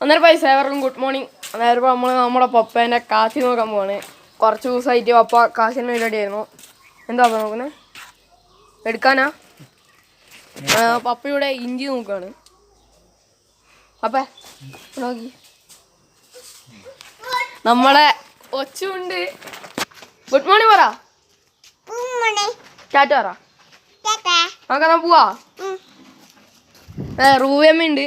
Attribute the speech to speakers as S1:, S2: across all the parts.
S1: അന്നേരം പൈസ ഏവർക്കും ഗുഡ് മോർണിംഗ്. അന്നേരം ഇപ്പോൾ നമ്മൾ നമ്മുടെ പപ്പേന്റെ കാശി നോക്കാൻ പോവാണ്. കുറച്ച് ദിവസമായിട്ട് പപ്പ കാശിന് പരിപാടി ആയിരുന്നു. എന്താ പപ്പ നോക്കുന്നത് എടുക്കാനാ? പപ്പയുടെ ഇഞ്ചി നോക്കുകയാണ് പപ്പേ നോക്കി. നമ്മളെ ഒച്ചുണ്ട്. ഗുഡ് മോർണിംഗ് പറ. ചാറ്റ് പറ. നമുക്കെന്നാ പോവാ? ഏ, ഉണ്ട്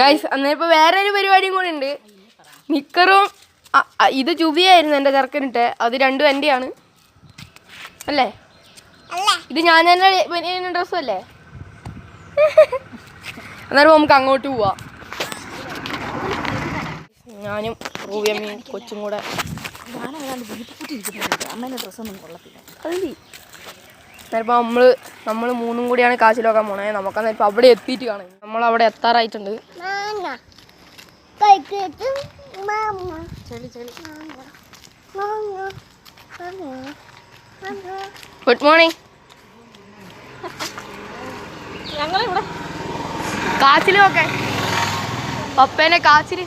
S1: ഗൈസ് അന്നേരം ഇപ്പൊ വേറെ ഒരു പരിപാടിയും കൂടി ഉണ്ട്. നിക്കറും ഇത് ചുബിയായിരുന്നു എന്റെ ചെറുക്കനിട്ട്. അത് രണ്ടും എന്റെയാണ് അല്ലേ? ഇത് ഞാൻ തന്നെ ഡ്രസ്സും അല്ലേ? അന്നേരം നമുക്ക് അങ്ങോട്ട് പോവാം. ഞാനും റൂവിയമ്മയും കൊച്ചും കൂടെ. ചിലപ്പോൾ നമ്മൾ നമ്മൾ മൂന്നും കൂടിയാണ് കാശിലോക്കാൻ പോണേ. നമുക്കന്നേരം ഇപ്പം അവിടെ എത്തിയിട്ട് കാണാം. നമ്മൾ അവിടെ എത്താറായിട്ടുണ്ട്.
S2: ചെളി ചെളി.
S1: ഗുഡ് മോർണിംഗ്
S2: ഞങ്ങളിവിടെ
S1: കാച്ചിൽ നോക്കെ. പപ്പേനെ കാച്ചിൽ.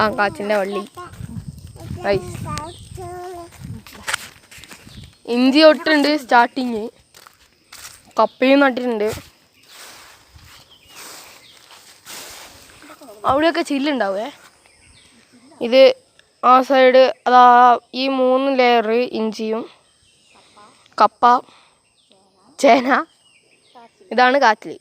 S1: ആ കാച്ചിന്റെ വള്ളി. ഇഞ്ചി തൊട്ടുണ്ട് സ്റ്റാർട്ടിങ് കപ്പയും നട്ടിട്ടുണ്ട്. അവിടെയൊക്കെ ചില്ലുണ്ടാവേ? ഇത് ആ സൈഡ് അതാ ഈ മൂന്ന് ലെയർ ഇഞ്ചിയും കപ്പ ചേന ഇതാണ് കാച്ചിൽ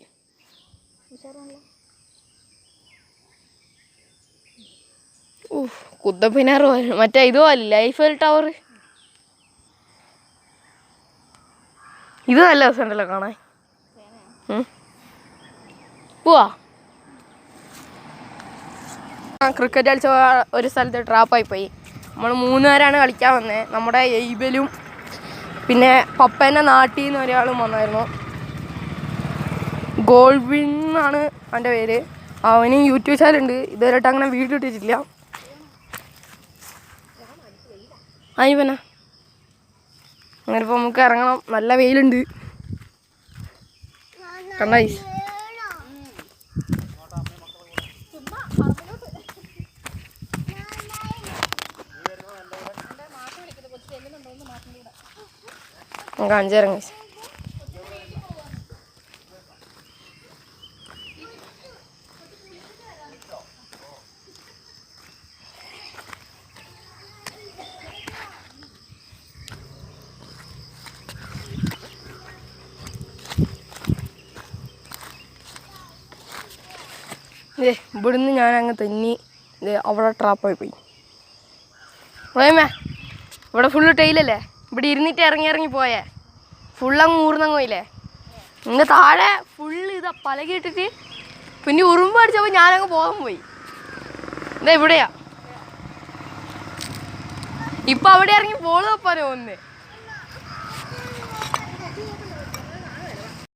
S1: കുത്തപ്പിനാറ് മറ്റേ ഇത് പോലെ ലൈഫ് ടവർ ഇത് നല്ല രസമുണ്ടല്ലോ കാണാൻ. പോവാ. ക്രിക്കറ്റ് കളിച്ച ഒരു സ്ഥലത്ത് ട്രാപ്പായി പോയി. നമ്മൾ മൂന്നുപേരാണ് കളിക്കാൻ വന്നത് നമ്മുടെ എയ്ബലും പിന്നെ പപ്പേന്റെ നാട്ടിൽ നിന്ന് ഒരാളും വന്നായിരുന്നു. ഗോൾവിൻ എന്നാണ് അവന്റെ പേര്. അവന് യൂട്യൂബ് ചാനലുണ്ട് ഇതുവരെയായിട്ട് അങ്ങനെ വീട്ടിലിട്ടിട്ടില്ല അതിന് അയ്യപ്പന അങ്ങനെ ഇപ്പോൾ നമുക്ക് ഇറങ്ങണം. നല്ല വെയിലുണ്ട്. കണ്ടായി നമുക്ക് അഞ്ചിറങ്ങി ഇവിടുന്ന് ഞാൻ അങ്ങ് തെന്നി അവിടെ ട്രാപ്പായി പോയി. പോയമേ ഇവിടെ ഫുള്ള് ടൈലല്ലേ ഇവിടെ ഇരുന്നിട്ട് ഇറങ്ങി ഇറങ്ങി പോയേ. ഫുള്ളങ്ങ് ഊർന്നങ്ങ് പോയില്ലേ? ഇങ്ങ് താഴെ ഫുള്ള് ഇതാ പലകിട്ടിട്ട് പിന്നെ ഉറുമ്പ് അടിച്ചപ്പോൾ ഞാനങ്ങ് പോകാൻ പോയി. ഇതാ ഇവിടെയാ. ഇപ്പം അവിടെ ഇറങ്ങി പോൾ തപ്പാനോ ഒന്ന്